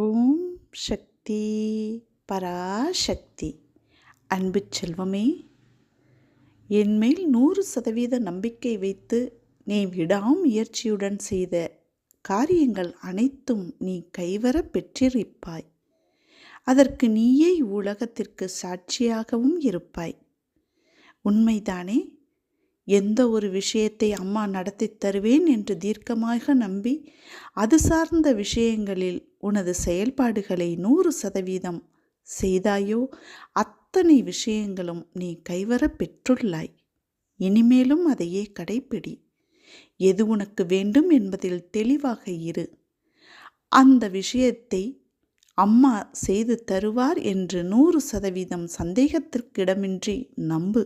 ஓம் சக்தி பராசக்தி. அன்பு செல்வமே என்மேல் நூறு சதவீத நம்பிக்கை வைத்து நீ விடாமுயற்சியுடன் செய்த காரியங்கள் அனைத்தும் நீ கைவர பெற்றிருப்பாய். அதற்கு நீயே உலகத்திற்கு சாட்சியாகவும் இருப்பாய். உண்மைதானே எந்த ஒரு விஷயத்தை அம்மா நடத்தி தருவேன் என்று தீர்க்கமாக நம்பி அது சார்ந்த விஷயங்களில் உனது செயல்பாடுகளை நூறு சதவீதம் செய்தாயோ அத்தனை விஷயங்களும் நீ கைவர பெற்றுள்ளாய். இனிமேலும் அதையே கடைப்பிடி. எது உனக்கு வேண்டும் என்பதில் தெளிவாக இரு. அந்த விஷயத்தை அம்மா செய்து தருவார் என்று நூறு சதவீதம் சந்தேகத்திற்கிடமின்றி நம்பு.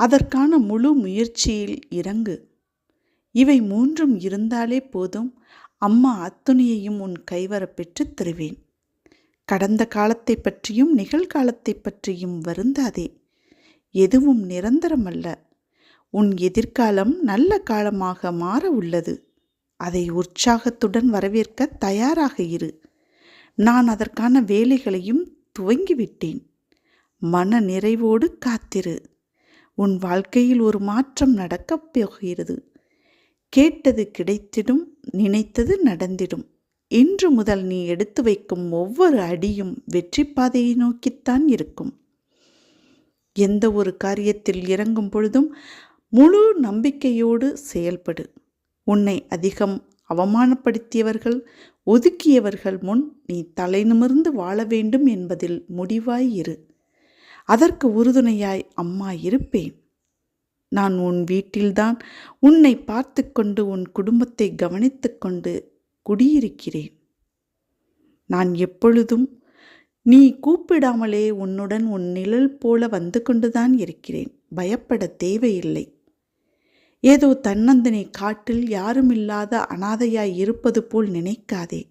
அதற்கான முழு முயற்சியில் இறங்கு. இவை மூன்றும் இருந்தாலே போதும் அம்மா அத்துணையையும் உன் கைவர பெற்றுத் தருவேன். கடந்த காலத்தை பற்றியும் நிகழ்காலத்தை பற்றியும் வருந்தாதே. எதுவும் நிரந்தரமல்ல. உன் எதிர்காலம் நல்ல காலமாக மாற உள்ளது. அதை உற்சாகத்துடன் வரவேற்க தயாராக இரு. நான் அதற்கான வேலைகளையும் துவங்கிவிட்டேன். மன நிறைவோடு காத்திரு. உன் வாழ்க்கையில் ஒரு மாற்றம் நடக்கப் போகிறது. கேட்டது கிடைத்திடும் நினைத்தது நடந்திடும். இன்று முதல் நீ எடுத்து வைக்கும் ஒவ்வொரு அடியும் வெற்றி பாதையை நோக்கித்தான் இருக்கும். எந்த ஒரு காரியத்தில் இறங்கும் பொழுதும் முழு நம்பிக்கையோடு செயல்படு. உன்னை அதிகம் அவமானப்படுத்தியவர்கள் ஒதுக்கியவர்கள் முன் நீ தலை நிமிர்ந்து வாழ வேண்டும் என்பதில் முடிவாய் இரு. அதற்கு உறுதுணையாய் அம்மா இருப்பேன். நான் உன் வீட்டில்தான் உன்னை பார்த்து கொண்டு உன் குடும்பத்தை கவனித்து கொண்டு குடியிருக்கிறேன். நான் எப்பொழுதும் நீ கூப்பிடாமலே உன்னுடன் உன் நிழல் போல வந்து கொண்டுதான் இருக்கிறேன். பயப்பட தேவையில்லை. ஏதோ தன்னந்தனை காட்டில் யாருமில்லாத அனாதையாய் இருப்பது போல் நினைக்காதே.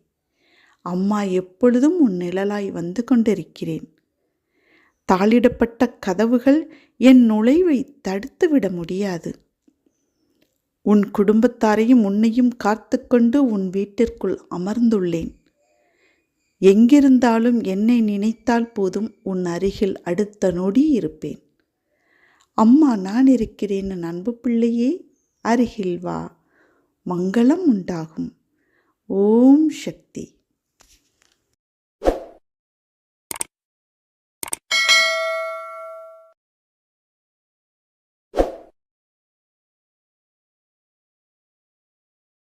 அம்மா எப்பொழுதும் உன் நிழலாய் வந்து கொண்டிருக்கிறேன். தாளிடப்பட்ட கதவுகள் என் நுழைவை தடுத்துவிட முடியாது. உன் குடும்பத்தாரையும் உன்னையும் காத்துக்கொண்டு உன் வீட்டிற்குள் அமர்ந்துள்ளேன். எங்கிருந்தாலும் என்னை நினைத்தால் போதும் உன் அருகில் அடுத்த நொடி இருப்பேன். அம்மா நான் இருக்கிறேன் அன்பு பிள்ளையே அருகில் வா. மங்களம் உண்டாகும். ஓம் சக்தி.